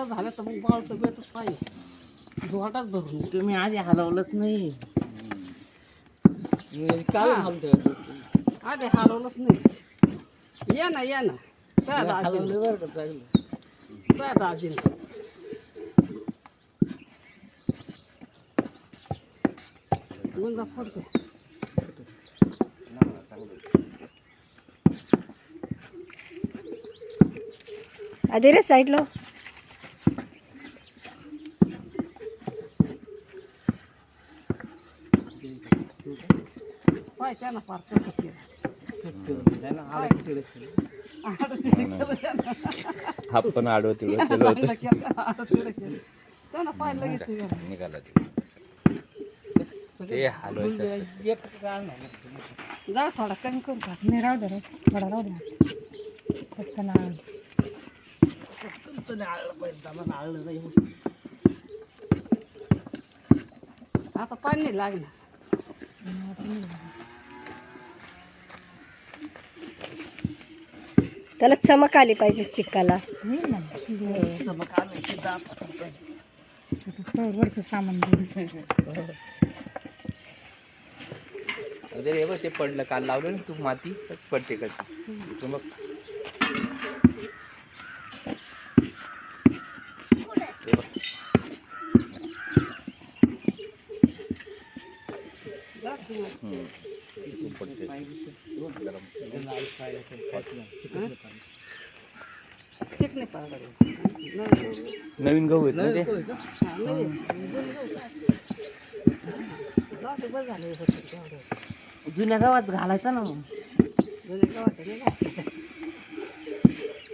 जर झालं तर मग बाळ तब्येतच पाहिजे जोटाच धरून ये. तुम्ही आधी हलवलंच नाही काल हा. हलवलं आधी हलवलंच नाही ये ना ये ना काय दाजी बरं का चांगलं काय दाजी गुंजा फोडतो అదే రే సైడ్లో पाय त्यानं फार कसं केलं फस आडवं तिकडं केलं होतं त्यानं पाय लगेच निघाला ते हलवायचं जा थोडा कमी करू का नाही राहू दे रे थोडा राहू दे पटकन आळलं पाहिजे त्याला आळलं नाही आता पाणी नाही लागणार त्याला चमक आली पाहिजे चिकाला वरचं सामान अरे ते पडलं. काल लावलं ना तू माती तर पडते कशी. तू मग नाही, नवीन गहू आहेत ना ते? जुन्या गावात घालायचा ना मग. जुन्या गावात